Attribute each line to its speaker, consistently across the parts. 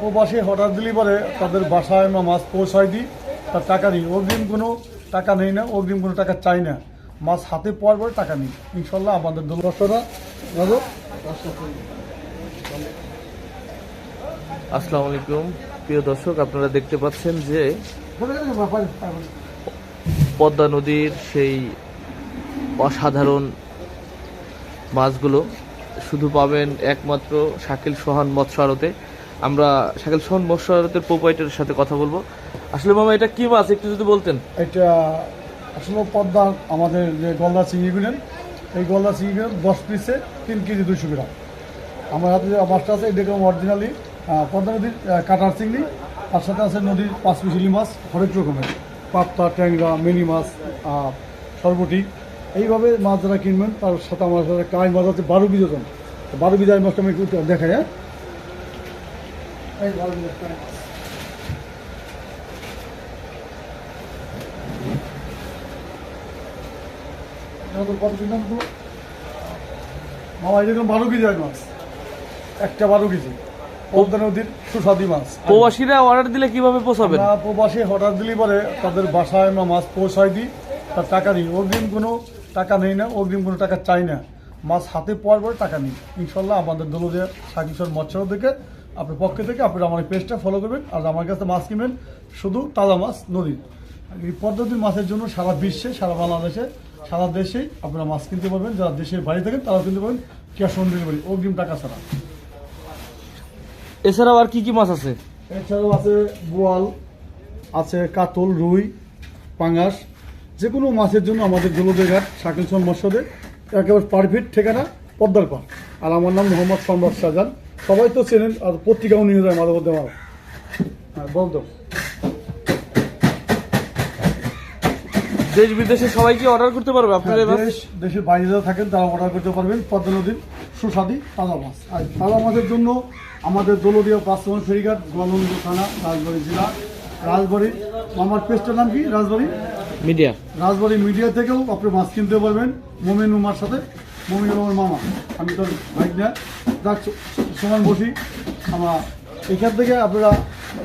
Speaker 1: প্রবাসী হঠাৎ দিলি পরে তাদের বাসায় আমরা মাছ পৌঁছায় দিই তার টাকা নিই। অগ্রিম কোনো টাকা নেই না অগ্রিম কোনো টাকা চাই না। মাছ হাতে পাওয়ার পরে টাকা নিই। ইনশাল্লাহ আমাদের রাজু
Speaker 2: আসসালামু আলাইকুম। প্রিয় দর্শক আপনারা দেখতে পাচ্ছেন যে পদ্মা নদীর সেই অসাধারণ মাছগুলো শুধু পাবেন একমাত্র শাকিল সোহান মৎস্য আড়তে। আমরা শাকিল সোহান আড়তের প্রোপাইটারের সাথে কথা বলব। আসলে মামা, এটা কি মাছ? একটু যদি বলতেন।
Speaker 1: এটা আসলে পদ্মা আমাদের যে গলদা চিংড়ি কিনেন এই গলদা চিংড়ি কিনেন দশ পিসে তিন কেজি দুশো গ্রাম। আমার হাতে যে মাছটা আছে, এটা অরিজিনালি পদ্মা নদীর কাটার চিংড়ি, তার সাথে আছে নদীর পাঁচ পিসিলি মাছ, হরেক রকমের। পাত্তা ট্যাংরা, মিনি মাছ সরবটি। এইভাবে মাছ যারা কিনবেন, তার সাথে আমার সাথে কাঁচ মাছ আছে, বারো বিজ ওজন তো বারো বিজার মাছটা আমি একটু দেখাই হ্যাঁ? এই মাছ। কত কিনলাম তো মামা এরকম বারো কেজি হয় মাছ। একটা বারো কেজি পদ্মা নদীর সুস্বাদী মাছ।
Speaker 2: প্রবাসীরা অর্ডার দিলে কীভাবে
Speaker 1: প্রবাসী অর্ডার দিলে পরে তাদের বাসায় আমরা মাছ পৌঁছায় দিই তার টাকা নিই। অগ্রিম কোনো টাকা নেই না অগ্রিম কোনো টাকা চাই না। মাছ হাতে পাওয়ার পরে টাকা নিই। ইনশাল্লাহ আমাদের দলদে সাকিশ্বর মৎস্য থেকে আপনার পক্ষে থেকে আপনারা আমার পেজটা ফলো করবেন আর আমার কাছে মাছ কিনবেন শুধু তাজা মাছ নদীর এই পদ্ধতির মাছের জন্য সারা বিশ্বে সারা বাংলাদেশে সারা দেশেই আপনারা মাছ কিনতে পারবেন। যারা দেশের বাইরে থাকেন তারা কিনতে পারবেন ক্যাশ অন ডেলিভারি অগ্রিম টাকা ছাড়া।
Speaker 2: এছাড়াও আর কি কি মাছ আছে?
Speaker 1: এছাড়াও আছে বোয়াল আছে কাতল রুই পাঙ্গাস যে কোনো মাছের জন্য আমাদের জলদের ঘাট শাকিলসন মৎস্যদের একেবারে পারফেক্ট ঠিকানা পদ্মার পার আর আমার নাম মোহাম্মদ সম্রাট শাহজাহান। সবাই তো চেনেন আর পত্রিকাও নিয়ে যায় মাঝে মধ্যে আমার। হ্যাঁ বল তো।
Speaker 2: দেশ বিদেশে সবাই কি অর্ডার করতে পারবে? আপনাদের এই
Speaker 1: দেশ দেশের বাইরে যারা থাকেন তারা অর্ডার করতে পারবেন। পদ্মা নদীর সুস্বাদী তাজা মাছ। আর তাজা মাছের জন্য আমাদের দলদীয় বাস্তবায়ন ফেরিঘাট গোয়ালন্দ থানা রাজবাড়ী জেলা রাজবাড়ি আমার পেজটার নাম কি? রাজবাড়ি?
Speaker 2: মিডিয়া।
Speaker 1: রাজবাড়ি মিডিয়া থেকেও আপনি মাছ কিনতে পারবেন। মমিন উমার সাথে মমিন উমার মামা, আমি তোর ভাই না যাক সমান বসি। আমরা এখান থেকে আপনারা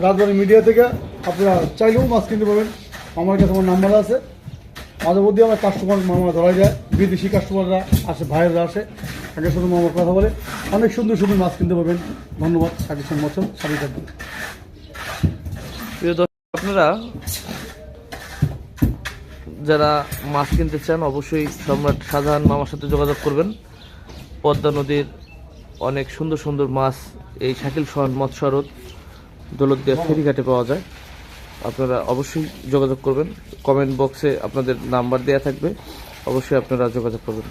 Speaker 1: রাজবাড়ি মিডিয়া থেকে আপনারা চাইলেও মাছ কিনতে পারবেন। আমার কাছে আমার নাম্বার আছে। মাঝে মধ্যে আমার কাস্টমার মামা ধরা যায়। বিদেশি কাস্টমাররা আসে, ভাইয়েরা আসে। আগে শুধু মামার কথা বলে। অনেক সুন্দর সুন্দর মাছ কিনতে পারবেন। ধন্যবাদ সাকিব মতন সারি থাকবেন।
Speaker 2: আপনারা যারা মাছ কিনতে চান, অবশ্যই সম্রাট সাধারণ মামার সাথে যোগাযোগ করবেন। পদ্মা নদীর অনেক সুন্দর সুন্দর মাছ, এই শাকিল সহন মৎস্যরত দৌলতদিয়া ফেরিঘাটে পাওয়া যায়। আপনারা অবশ্যই যোগাযোগ করবেন। কমেন্ট বক্সে আপনাদের নাম্বার দেওয়া থাকবে। অবশ্যই আপনারা যোগাযোগ করবেন।